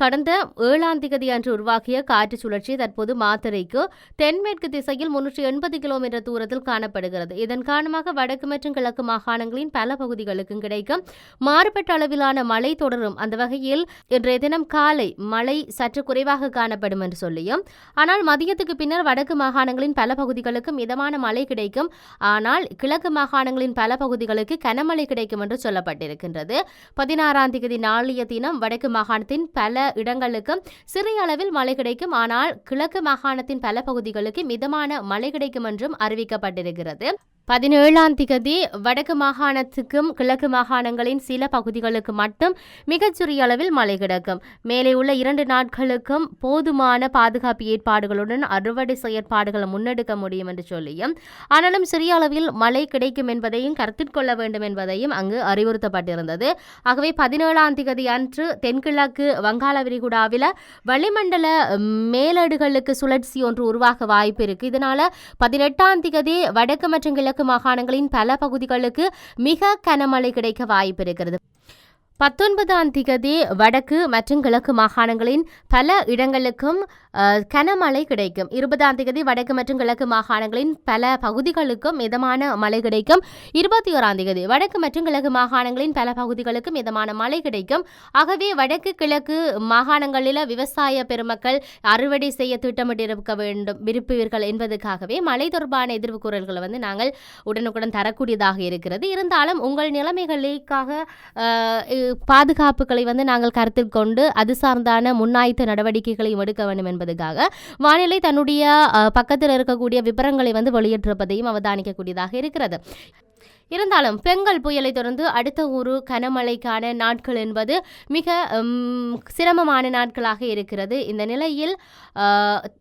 கடந்த ஏழாம் திகதி அன்று உருவாகிய காற்று சுழற்சி தற்போது மாத்தறைக்கு தென்மேற்கு திசையில் முன்னூற்றி எண்பது கிலோமீட்டர் தூரத்தில் காணப்படுகிறது. இதன் காரணமாக வடக்கு மற்றும் கிழக்கு மாகாணங்களின் பல பகுதிகளுக்கும் கிடைக்கும் மாறுபட்ட அளவிலான மழை தொடரும். அந்த வகையில் இன்றைய தினம் காலை மழை சற்று குறைவாக காணப்படும் என்று சொல்லியும் ஆனால் மதியத்துக்கு பின்னர் வடக்கு மாகாணங்களின் பல பகுதிகளுக்கு மிதமான மழை கிடைக்கும். ஆனால் கிழக்கு மாகாணங்களின் பல பகுதிகளுக்கு கனமழை கிடைக்கும் என்று சொல்லப்பட்டிருக்கின்றது. பதினாறாம் தேதி நாளைய தினம் வடக்கு மாகாணத்தின் பல இடங்களுக்கு சிறிய அளவில் மழை கிடைக்கும். ஆனால் கிழக்கு மாகாணத்தின் பல பகுதிகளுக்கு மிதமான மழை கிடைக்கும் என்றும் அறிவிக்கப்பட்டிருக்கிறது. பதினேழாம் திகதி வடக்கு மாகாணத்துக்கும் கிழக்கு மாகாணங்களின் சில பகுதிகளுக்கு மட்டும் மிகச்சிறிய அளவில் மழை கிடக்கும். மேலே உள்ள இரண்டு நாட்களுக்கும் போதுமான பாதுகாப்பு ஏற்பாடுகளுடன் அறுவடை செயற்பாடுகளை முன்னெடுக்க முடியும் என்று சொல்லியும் ஆனாலும் சிறிய அளவில் மழை கிடைக்கும் என்பதையும் கருத்தில் கொள்ள வேண்டும் என்பதையும் அங்கு அறிவுறுத்தப்பட்டிருந்தது. ஆகவே பதினேழாம் திகதி அன்று தென்கிழக்கு வங்காள விரிகுடாவில் வளிமண்டல மேலடுகளுக்கு சுழற்சி ஒன்று உருவாக வாய்ப்பு இருக்கு. இதனால பதினெட்டாம் திகதி வடக்கு மற்றும் கிழக்கு மாகாணங்களின் பல பகுதிகளுக்கு மிக கனமழை கிடைக்க வாய்ப்பு இருக்கிறது பத்தொன்பதாம் திகதி வடக்கு மற்றும் கிழக்கு மாகாணங்களின் பல இடங்களுக்கும் கனமழை கிடைக்கும். இருபதாம் திகதி வடக்கு மற்றும் கிழக்கு மாகாணங்களின் பல பகுதிகளுக்கும் மிதமான மழை கிடைக்கும். இருபத்தி ஓராம் திகதி வடக்கு மற்றும் கிழக்கு மாகாணங்களின் பல பகுதிகளுக்கும் மிதமான மழை கிடைக்கும். ஆகவே வடக்கு கிழக்கு மாகாணங்களில் விவசாய பெருமக்கள் அறுவடை செய்ய திட்டமிட்டிருக்க வேண்டும். விரும்புவீர்கள் என்பதற்காகவே மழை தொடர்பான எதிர்ப்பு குரல்களை வந்து நாங்கள் உடனுக்குடன் தரக்கூடியதாக இருக்கிறது. இருந்தாலும் உங்கள் நிலைமைகளுக்காக பாதுகாப்புகளை வந்து நாங்கள் கருத்தில் கொண்டு அது சார்ந்தான முன்னாய்த்த நடவடிக்கைகளையும் எடுக்க வேண்டும் என்பதற்காக வானிலை தன்னுடைய பக்கத்தில் இருக்கக்கூடிய விபரங்களை வந்து வெளியிட்டிருப்பதையும் அவதானிக்கக்கூடியதாக இருக்கிறது. இருந்தாலும் பெங்கல் புயலை தொடர்ந்து அடுத்த ஒரு கனமழைக்கான நாட்கள் என்பது மிக சிரமமான நாட்களாக இருக்கிறது. இந்த நிலையில்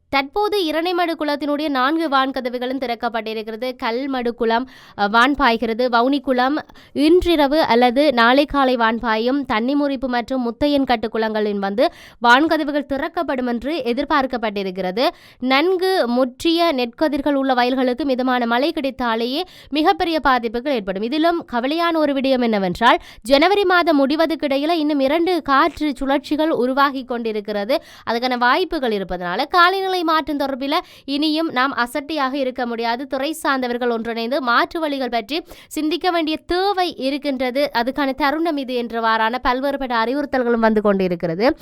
தற்போது இரணைமடு குளத்தினுடைய நான்கு வான்கதவுகளும் திறக்கப்பட்டிருக்கிறது. கல்மடு குளம் வான் பாய்கிறது. வவுனிக்குளம் இன்றிரவு அல்லது நாளை காலை வான் பாயும் தன்னிமுறிப்பு மற்றும் முத்தையன் கட்டு குளங்களின் வந்து வான்கதவுகள் திறக்கப்படும் என்று எதிர்பார்க்கப்பட்டிருக்கிறது. நன்கு முற்றிய நெற்கதிர்கள் உள்ள வயல்களுக்கு மிதமான மழை கிடைத்தாலேயே மிகப்பெரிய பாதிப்புகள் ஏற்படும். இதிலும் கவலையான ஒரு விடயம் என்னவென்றால் ஜனவரி மாதம் முடிவதற்கிடையில் இன்னும் இரண்டு காற்று சுழற்சிகள் உருவாகி கொண்டிருக்கிறது. அதுக்கான வாய்ப்புகள் இருப்பதனால காலநிலை மாற்றம் தொடர்பில் இனியும் நாம் அசட்டியாக இருக்க முடியாது. துறை சார்ந்தவர்கள் ஒன்றிணைந்து மாற்று வழிகள் பற்றி சிந்திக்க வேண்டிய தேவை இருக்கின்றது. அதுக்கான தருணம் இது என்றவாறான பல்வேறுபட்ட அறிவுறுத்தல்களும் வந்து கொண்டிருக்கிறது.